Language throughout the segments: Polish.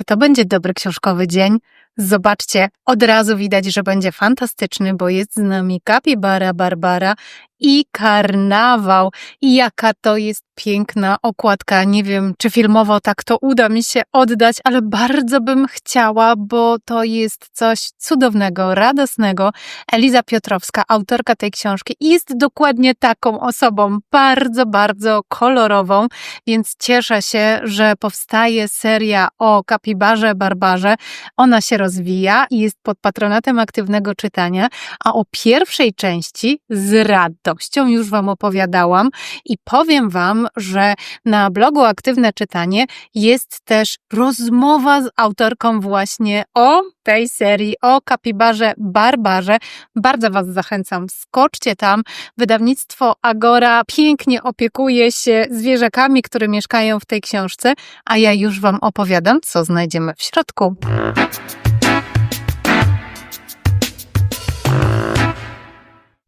Czy to będzie dobry książkowy dzień? Zobaczcie, od razu widać, że będzie fantastyczny, bo jest z nami Kapibara Barbara i karnawał. I jaka to jest piękna okładka. Nie wiem, czy filmowo tak to uda mi się oddać, ale bardzo bym chciała, bo to jest coś cudownego, radosnego. Eliza Piotrowska, autorka tej książki, jest dokładnie taką osobą, bardzo, bardzo kolorową, więc cieszę się, że powstaje seria o kapibarze Barbarze. Ona się rozwija i jest pod patronatem aktywnego czytania, a o pierwszej części z radością już Wam opowiadałam i powiem Wam, że na blogu Aktywne Czytanie jest też rozmowa z autorką właśnie o tej serii, o kapibarze Barbarze. Bardzo Was zachęcam, skoczcie tam. Wydawnictwo Agora pięknie opiekuje się zwierzakami, które mieszkają w tej książce, a ja już Wam opowiadam, co znajdziemy w środku.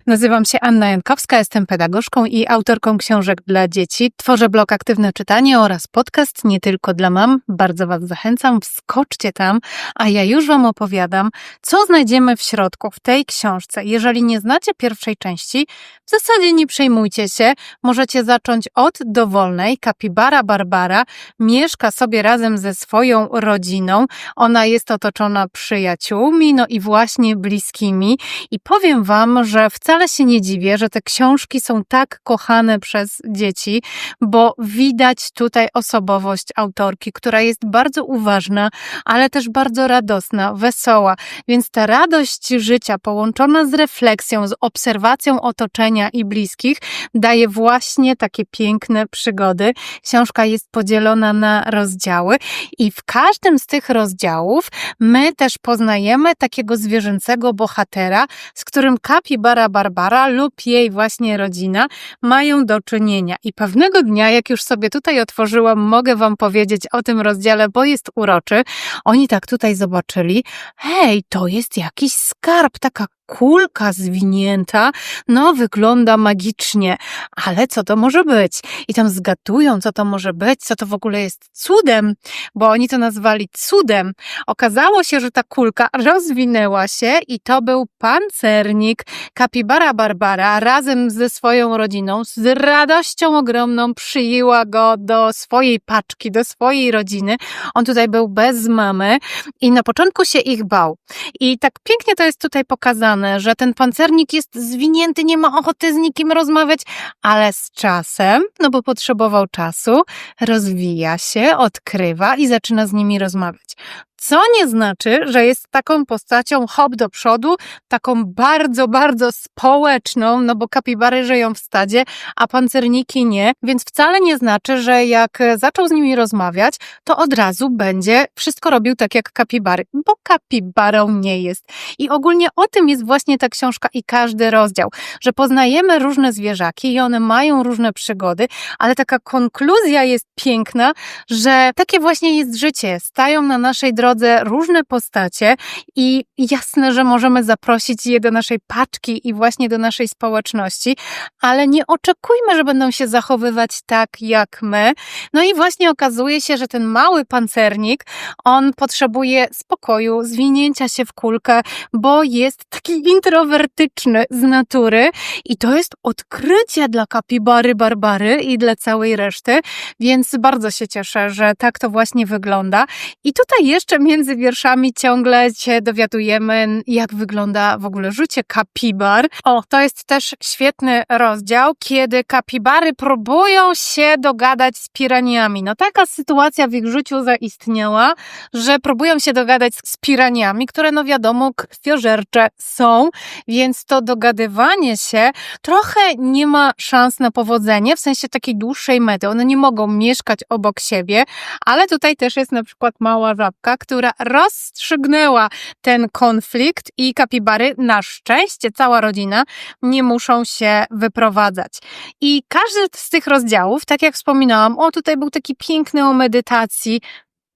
Nazywam się Anna Jankowska, jestem pedagogzką i autorką książek dla dzieci. Tworzę blog Aktywne Czytanie oraz podcast nie tylko dla mam. Bardzo Was zachęcam, wskoczcie tam, a ja już Wam opowiadam, co znajdziemy w środku, w tej książce. Jeżeli nie znacie pierwszej części, w zasadzie nie przejmujcie się, możecie zacząć od dowolnej. Kapibara Barbara mieszka sobie razem ze swoją rodziną. Ona jest otoczona przyjaciółmi, no i właśnie bliskimi. I powiem Wam, że wcale wcale się nie dziwię, że te książki są tak kochane przez dzieci, bo widać tutaj osobowość autorki, która jest bardzo uważna, ale też bardzo radosna, wesoła. Więc ta radość życia połączona z refleksją, z obserwacją otoczenia i bliskich daje właśnie takie piękne przygody. Książka jest podzielona na rozdziały i w każdym z tych rozdziałów my też poznajemy takiego zwierzęcego bohatera, z którym Kapibara Barbara lub jej właśnie rodzina mają do czynienia. I pewnego dnia, jak już sobie tutaj otworzyłam, mogę Wam powiedzieć o tym rozdziale, bo jest uroczy. Oni tak tutaj zobaczyli, hej, to jest jakiś skarb, taka kulka zwinięta, no wygląda magicznie, ale co to może być? I tam zgadują, co to może być, co to w ogóle jest cudem, bo oni to nazwali cudem. Okazało się, że ta kulka rozwinęła się i to był pancernik. Kapibara Barbara razem ze swoją rodziną z radością ogromną przyjęła go do swojej paczki, do swojej rodziny. On tutaj był bez mamy i na początku się ich bał. I tak pięknie to jest tutaj pokazane, że ten pancernik jest zwinięty, nie ma ochoty z nikim rozmawiać, ale z czasem, no bo potrzebował czasu, rozwija się, odkrywa i zaczyna z nimi rozmawiać. Co nie znaczy, że jest taką postacią hop do przodu, taką bardzo, bardzo społeczną, no bo kapibary żyją w stadzie, a pancerniki nie, więc wcale nie znaczy, że jak zaczął z nimi rozmawiać, to od razu będzie wszystko robił tak jak kapibary, bo kapibarą nie jest. I ogólnie o tym jest właśnie ta książka i każdy rozdział, że poznajemy różne zwierzaki i one mają różne przygody, ale taka konkluzja jest piękna, że takie właśnie jest życie. Stają na naszej drodze drodze różne postacie i jasne, że możemy zaprosić je do naszej paczki i właśnie do naszej społeczności, ale nie oczekujmy, że będą się zachowywać tak jak my. No i właśnie okazuje się, że ten mały pancernik, on potrzebuje spokoju, zwinięcia się w kulkę, bo jest taki introwertyczny z natury i to jest odkrycie dla kapibary Barbary i dla całej reszty, więc bardzo się cieszę, że tak to właśnie wygląda. I tutaj jeszcze między wierszami ciągle się dowiadujemy, jak wygląda w ogóle życie kapibar. O, to jest też świetny rozdział, kiedy kapibary próbują się dogadać z piraniami. No taka sytuacja w ich życiu zaistniała, że próbują się dogadać z piraniami, które no wiadomo krwiożercze są, więc to dogadywanie się trochę nie ma szans na powodzenie, w sensie takiej dłuższej mety. One nie mogą mieszkać obok siebie, ale tutaj też jest na przykład mała żabka, która rozstrzygnęła ten konflikt i kapibary, na szczęście cała rodzina, nie muszą się wyprowadzać. I każdy z tych rozdziałów, tak jak wspominałam, o tutaj był taki piękny o medytacji,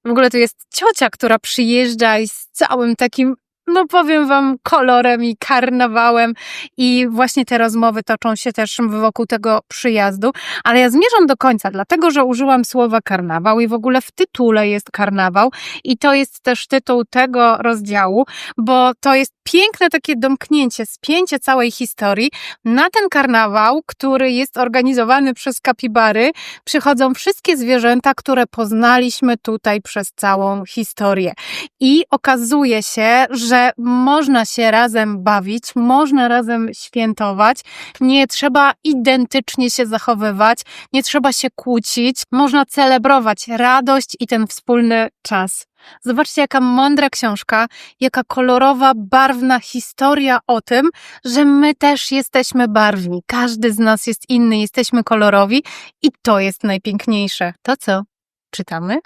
w ogóle to jest ciocia, która przyjeżdża i z całym takim no powiem wam, kolorem i karnawałem i właśnie te rozmowy toczą się też wokół tego przyjazdu, ale ja zmierzam do końca, dlatego że użyłam słowa karnawał i w ogóle w tytule jest karnawał i to jest też tytuł tego rozdziału, bo to jest piękne takie domknięcie, spięcie całej historii. Na ten karnawał, który jest organizowany przez kapibary, przychodzą wszystkie zwierzęta, które poznaliśmy tutaj przez całą historię. I okazuje się, że można się razem bawić, można razem świętować, nie trzeba identycznie się zachowywać, nie trzeba się kłócić, można celebrować radość i ten wspólny czas. Zobaczcie, jaka mądra książka, jaka kolorowa, barwna historia o tym, że my też jesteśmy barwni. Każdy z nas jest inny, jesteśmy kolorowi i to jest najpiękniejsze. To co? Czytamy?